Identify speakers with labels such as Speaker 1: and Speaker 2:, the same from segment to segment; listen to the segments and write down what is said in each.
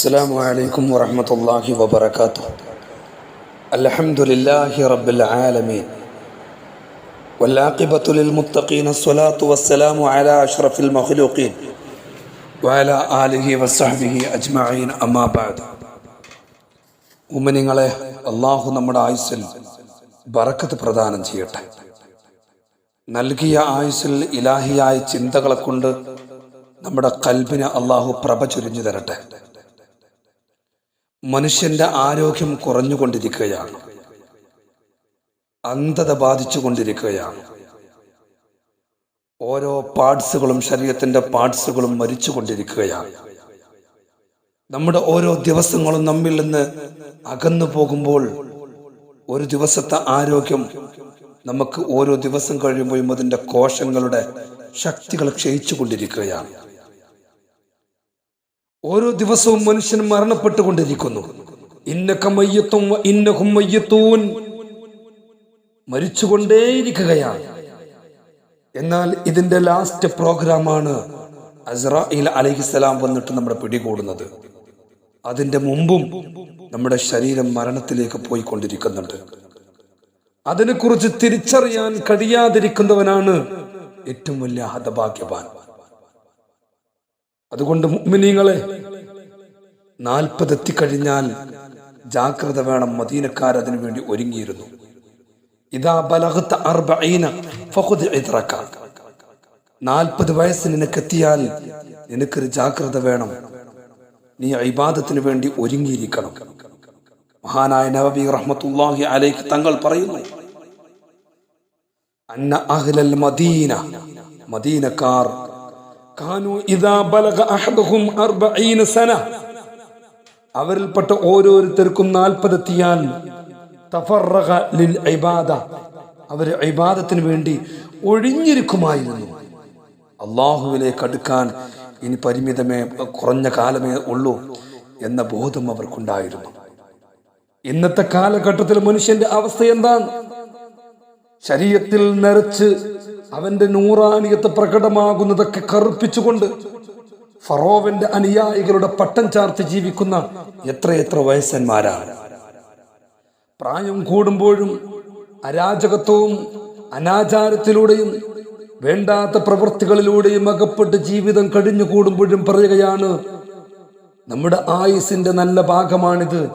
Speaker 1: السلام عليكم ورحمة الله وبركاته الحمد لله رب العالمين والعاقبة للمتقين الصلاة والسلام على أشرف المخلوقين وعلى آله وصحبه أجمعين أما بعد ഉമ്മനിങ്ങളെ അള്ളാഹു നമ്മുടെ ആയുസ്സിൽ ബറക്കത്ത് പ്രദാനം ചെയ്യട്ടെ നൽകിയ ആയുസ്സിൽ ഇലാഹിയായ ചിന്തകളെ കൊണ്ട് നമ്മുടെ കൽബിന് അള്ളാഹു പ്രഭ ചൊരിഞ്ഞു തരട്ടെ മനുഷ്യന്റെ ആരോഗ്യം കുറഞ്ഞുകൊണ്ടിരിക്കുകയാണ്. അന്ധത ബാധിച്ചുകൊണ്ടിരിക്കുകയാണ്. ഓരോ പാർട്സുകളും ശരീരത്തിന്റെ പാർട്സുകളും മരിച്ചുകൊണ്ടിരിക്കുകയാണ്. നമ്മുടെ ഓരോ ദിവസങ്ങളും നമ്മിൽ നിന്ന് അകന്നു പോകുമ്പോൾ ഒരു ദിവസത്തെ ആരോഗ്യം നമുക്ക് ഓരോ ദിവസം കഴിയുമ്പോഴും അതിന്റെ കോശങ്ങളുടെ ശക്തികൾ ക്ഷയിച്ചു കൊണ്ടിരിക്കുകയാണ് ഓരോ ദിവസവും മനുഷ്യൻ മരണപ്പെട്ടുകൊണ്ടിരിക്കുന്നു. ഇന്നക്ക മയ്യത്തും ഇന്നഹും മയ്യത്തൂൻ. മരിച്ചുകൊണ്ടേയിരിക്കുകയാണ്. എന്നാൽ ഇതിന്റെ ലാസ്റ്റ് പ്രോഗ്രാമാണ് അസ്രായിൽ അലഹിസ്സലാം വന്നിട്ട് നമ്മുടെ പിടികൂടുന്നത്. അതിന്റെ മുമ്പും നമ്മുടെ ശരീരം മരണത്തിലേക്ക് പോയിക്കൊണ്ടിരിക്കുന്നുണ്ട്. അതിനെക്കുറിച്ച് തിരിച്ചറിയാൻ കഴിയാതിരിക്കുന്നവനാണ് ഏറ്റവും വലിയ ഹതഭാഗ്യവാൻ. അതുകൊണ്ട് മുഅ്മിനീങ്ങളെ നാൽപ്പത് എത്തിക്കഴിഞ്ഞാൽ ജാഗ്രത വേണം മദീനക്കാർ അതിനു വേണ്ടി ഒരുങ്ങിയിരുന്നു. ഇതാ ബലഹത്ത് അർബീന നാൽപ്പത് വയസ്സ് നിനക്കെത്തിയാൽ നിനക്കൊരു ജാഗ്രത വേണം. നീ ഇബാദത്തിന് വേണ്ടി ഒരുങ്ങിയിരിക്കണം. മഹാനായ നവബി റഹ്മത്തുല്ലാഹി അലൈക്ക് തങ്ങൾ പറയുന്നു അന്ന അഹ്ലൽ മദീന മദീനക്കാർ അവരിൽപ്പെട്ട ഓരോരുത്തർക്കും നാൽപ്പതെത്തിയാൽ അവർ ഇബാദത്തിന് വേണ്ടി ഒഴിഞ്ഞിരിക്കുമായിരുന്നു. അള്ളാഹുവിലേക്ക് അടുക്കാൻ ഇനി പരിമിതമേ കുറഞ്ഞ കാലമേ ഉള്ളൂ എന്ന ബോധം അവർക്കുണ്ടായിരുന്നു. ഇന്നത്തെ കാലഘട്ടത്തിൽ മനുഷ്യന്റെ അവസ്ഥ എന്താണ്? ശരീരത്തിൽ നിറച്ച് അവന്റെ നൂറാനിയത്ത് പ്രകടമാകുന്നതൊക്കെ കറുപ്പിച്ചുകൊണ്ട് ഫറോവന്റെ അനുയായികളുടെ പട്ടം ചാർത്തി ജീവിക്കുന്ന എത്രയെത്ര വയസ്സന്മാരാണ്. പ്രായം കൂടുമ്പോഴും അരാജകത്വവും അനാചാരത്തിലൂടെയും വേണ്ടാത്ത പ്രവൃത്തികളിലൂടെയും അകപ്പെട്ട് ജീവിതം കഴിഞ്ഞു കൂടുമ്പോഴും പറയുകയാണ് നമ്മുടെ ആയുസിന്റെ നല്ല ഭാഗമാണിത്.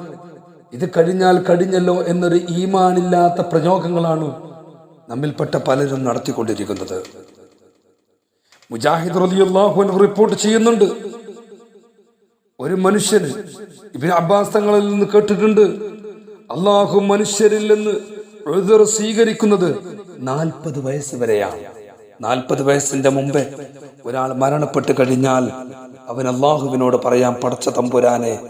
Speaker 1: ഇത് കഴിഞ്ഞാൽ കഴിഞ്ഞല്ലോ എന്നൊരു ഈമാനില്ലാത്ത പ്രയോഗങ്ങളാണ് നമ്മിൽപ്പെട്ട പലരും നടത്തിക്കൊണ്ടിരിക്കുന്നത്. മുജാഹിദ് റലിയല്ലാഹു റിപ്പോർട്ട് ചെയ്യുന്നുണ്ട്. ഒരു മനുഷ്യന് ഇബിൻ അബ്ബാസ് തങ്ങളിൽ നിന്ന് കേട്ടിട്ടുണ്ട്. അള്ളാഹു മനുഷ്യരിൽ നിന്ന് എഴുതർ സ്വീകരിക്കുന്നത് നാൽപ്പത് വയസ്സ് വരെയാണ്. നാൽപ്പത് വയസ്സിന്റെ മുമ്പേ ഒരാൾ മരണപ്പെട്ട് കഴിഞ്ഞാൽ അവൻ അള്ളാഹുവിനോട് പറയാം പടച്ച തമ്പുരാനെ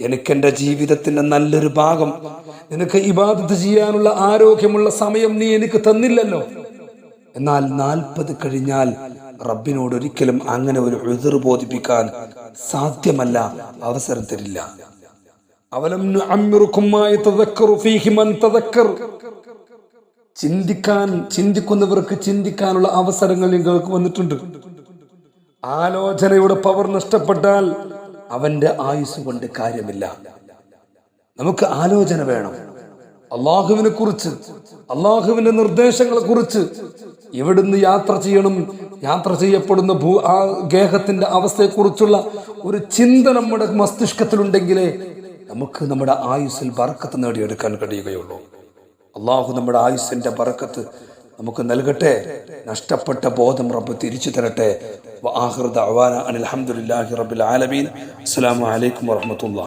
Speaker 1: എനിക്കെന്റെ ജീവിതത്തിന്റെ നല്ലൊരു ഭാഗം. നിനക്ക് ഇബാദത്ത് ചെയ്യാനുള്ള ആരോഗ്യമുള്ള സമയം നീ എനിക്ക് തന്നില്ലല്ലോ. എന്നാൽ നാൽപ്പത് കഴിഞ്ഞാൽ റബ്ബിനോട് ഒരിക്കലും അങ്ങനെ ഒരു എതിർ ബോധിപ്പിക്കാൻ സാധ്യമല്ല അവസരം തരില്ല. അവലം ചിന്തിക്കാൻ ചിന്തിക്കുന്നവർക്ക് ചിന്തിക്കാനുള്ള അവസരങ്ങൾ നിങ്ങൾക്ക് വന്നിട്ടുണ്ട്. ആലോചനയുടെ പവർ നഷ്ടപ്പെട്ടാൽ അവന്റെ ആയുസ് കൊണ്ട് കാര്യമില്ല. നമുക്ക് ആലോചന വേണം. അള്ളാഹുവിനെ കുറിച്ച് അള്ളാഹുവിന്റെ നിർദ്ദേശങ്ങളെ കുറിച്ച് എവിടുന്ന് യാത്ര ചെയ്യണം യാത്ര ചെയ്യപ്പെടുന്ന ഭൂ ആ ഗേഹത്തിന്റെ അവസ്ഥയെക്കുറിച്ചുള്ള ഒരു ചിന്ത നമ്മുടെ മസ്തിഷ്കത്തിലുണ്ടെങ്കിലേ നമുക്ക് നമ്മുടെ ആയുസ്സിൽ ബറക്കത്ത് നേടിയെടുക്കാൻ കഴിയുകയുള്ളൂ. അള്ളാഹു നമ്മുടെ ആയുസ്സിന്റെ ബറക്കത്ത് നമുക്ക് നൽകട്ടെ. നഷ്ടപ്പെട്ട ബോധം റബ്ബ് തിരിച്ചു തരട്ടെ. അനിൽ അലഹമുല്ലാഹി റബ്ബിൽ ആലമീൻ. വാഹമത്തുള്ള